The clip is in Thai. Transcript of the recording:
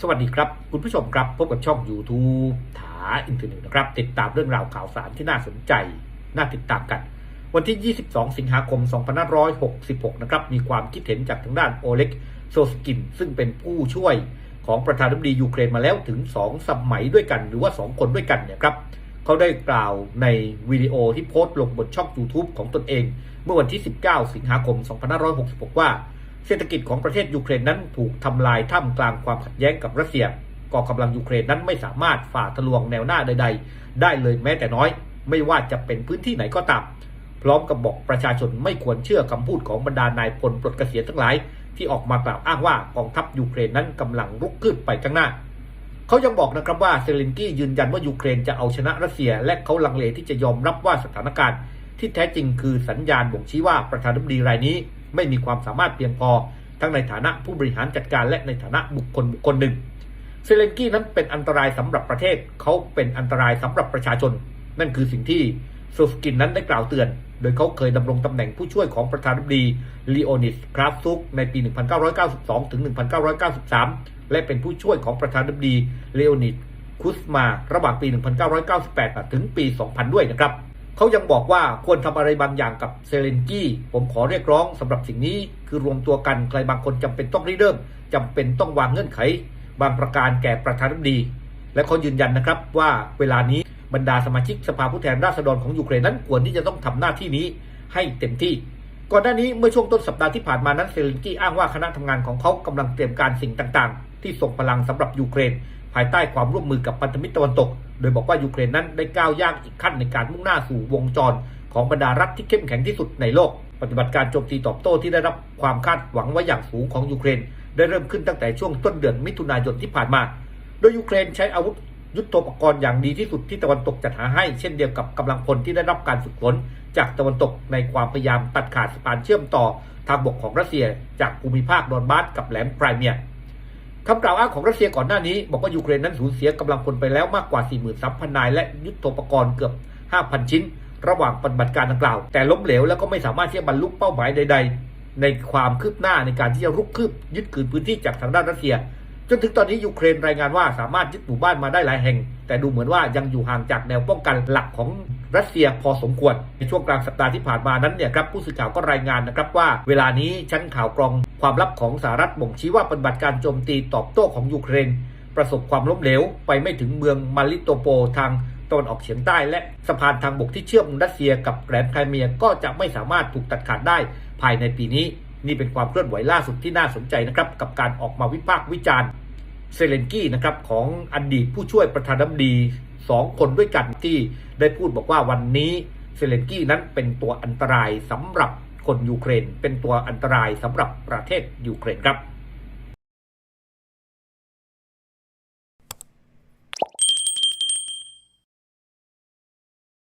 สวัสดีครับ คุณผู้ชมครับ พบกับช่อง YouTube ถาอินเทอร์เน็ตนะครับ ติดตามเรื่องราวข่าวสารที่น่าสนใจ น่าติดตามกัน วันที่ 22 สิงหาคม 2566 นะครับ มีความคิดเห็นจากทางด้านโอเล็กโซสกิน ซึ่งเป็นผู้ช่วยของประธานาธิบดียูเครนมาแล้วถึง 2 สมัยด้วยกัน หรือว่า 2 คนด้วยกันเนี่ยครับเขาได้กล่าวในวิดีโอที่โพสต์ลงบนช่อง YouTube ของตนเอง เมื่อวันที่ 19 สิงหาคม 2566 ว่า เศรษฐกิจของประเทศยูเครนนั้นถูกทำลายท่ามกลางความขัดแย้งกับรัสเซียกองกำลังยูเครนนั้นไม่สามารถฝ่าทะลวงแนวหน้าใด ๆ ได้เลยแม้แต่น้อย ไม่ว่าจะเป็นพื้นที่ไหนก็ตาม พร้อมกับบอกประชาชนไม่ควรเชื่อคำพูดของบรรดานายพลปลดเกษียณทั้งหลาย ที่ออกมากล่าวอ้างว่ากองทัพยูเครนนั้นกำลังรุกคืบไปข้างหน้าเขายังบอกนะครับว่าเซเลนกี้ยืนยันว่ายูเครนจะเอาชนะรัสเซีย และเขาลังเลที่จะยอมรับว่าสถานการณ์ ที่แท้จริงคือสัญญาณบ่งชี้ว่าประธานาธิบดีรายนี้ ไม่มีความสามารถเพียงพอ ทั้งในฐานะผู้บริหารจัดการและในฐานะบุคคลบุคคลหนึ่งเซเลนกี้นั้นเป็นอันตรายสำหรับประเทศเขาเป็นอันตรายสำหรับประชาชน นั่นคือสิ่งที่โซสกินนั้นได้กล่าวเตือน โดยเขาเคยดำรงตำแหน่งผู้ช่วยของประธานาธิบดีลีโอนิสคราฟซุกในปี 1992 ถึง 1993 และเป็นผู้ช่วยของประธานาธิบดีเลโอนิดคุสมาระหว่างปี 1998 ถึงปี 2000 ด้วยนะครับ เขายังบอกว่าควรทำอะไรบางอย่างกับเซเลนกี้ผมขอเรียกร้องสำหรับสิ่งนี้คือรวมตัวกันใครบางคนจำเป็นต้องริเริ่มจำเป็นต้องวางเงื่อนไข บางประการแก่ประธานาธิบดี และเขายืนยันนะครับว่าเวลานี้บรรดาสมาชิกสภาผู้แทนราษฎรของยูเครนนั้นควรที่จะต้องทำหน้าที่นี้ให้เต็มที่ก่อนหน้านี้เมื่อช่วงต้นสัปดาห์ที่ผ่านมานั้นเซเลนกี้อ้างว่าคณะทำงานของเขากำลังเตรียมการสิ่งต่าง ๆ ที่ส่งพลังสำหรับยูเครน ภายใต้ความร่วมมือกับพันธมิตรตะวันตก โดยบอกว่ายูเครนนั้นได้ก้าวย่างอีกขั้นในการมุ่งหน้าสู่วงจร ของบรรดารัฐที่เข้มแข็งที่สุดในโลก ปฏิบัติการโจมตีตอบโต้ที่ได้รับความคาดหวังไว้อย่างสูงของยูเครน ได้เริ่มขึ้นตั้งแต่ช่วงต้นเดือนมิถุนายนที่ผ่านมา โดยยูเครนใช้อาวุธยุทโธปกรณ์อย่างดีที่สุดที่ตะวันตกจัดหาให้ เช่นเดียวกับกำลังพลที่ได้รับการฝึกฝนจากตะวันตกในความพยายามตัดขาดสะพานเชื่อมต่อทางบกของรัสเซีย จากภูมิภาคดอนบาสกับแหลมไครเมีย คำกล่าวอ้างของรัสเซียก่อนหน้านี้ บอกว่ายูเครนนั้นสูญเสียกำลังพลไปแล้วมากกว่า 43,000 นาย และยุทโธปกรณ์เกือบ 5,000 ชิ้น ระหว่างปฏิบัติการดังกล่าว แต่ล้มเหลวแล้วก็ไม่สามารถที่จะบรรลุเป้าหมายใด ๆ ในความคืบหน้าในการที่จะรุกคืบยึดคืนพื้นที่จากทางด้านรัสเซีย จนถึงตอนนี้ยูเครนรายงานว่าสามารถยึดหมู่บ้านมาได้หลายแห่ง แต่ดูเหมือนว่ายังอยู่ห่างจากแนวป้องกันหลักของรัสเซียพอสมควร ในช่วงกลางสัปดาห์ที่ผ่านมานั้นเนี่ยครับผู้สื่อข่าวก็รายงานนะครับว่า เวลานี้ชั้นข่าวกรองความลับของสหรัฐบ่งชี้ว่าปฏิบัติการโจมตีตอบโต้ของยูเครน ประสบความล้มเหลว ไปไม่ถึงเมืองมาริโตโปทางตะวันออกเฉียงใต้และสะพานทางบกที่เชื่อมรัสเซียกับแหลมไครเมียก็จะไม่สามารถถูกตัดขาดได้ภายในปีนี้นี่เป็นความเคลื่อนไหวล่าสุดที่น่าสนใจนะครับกับการออกมาวิพากษ์วิจารณ์ เซเลนกี้นะครับของอดีตผู้ช่วยประธานาธิบดีสองคนด้วยกันที่ได้พูดบอกว่าวันนี้เซเลนกี้นั้นเป็นตัวอันตรายสำหรับคนยูเครน เป็นตัวอันตรายสำหรับประเทศยูเครนครับ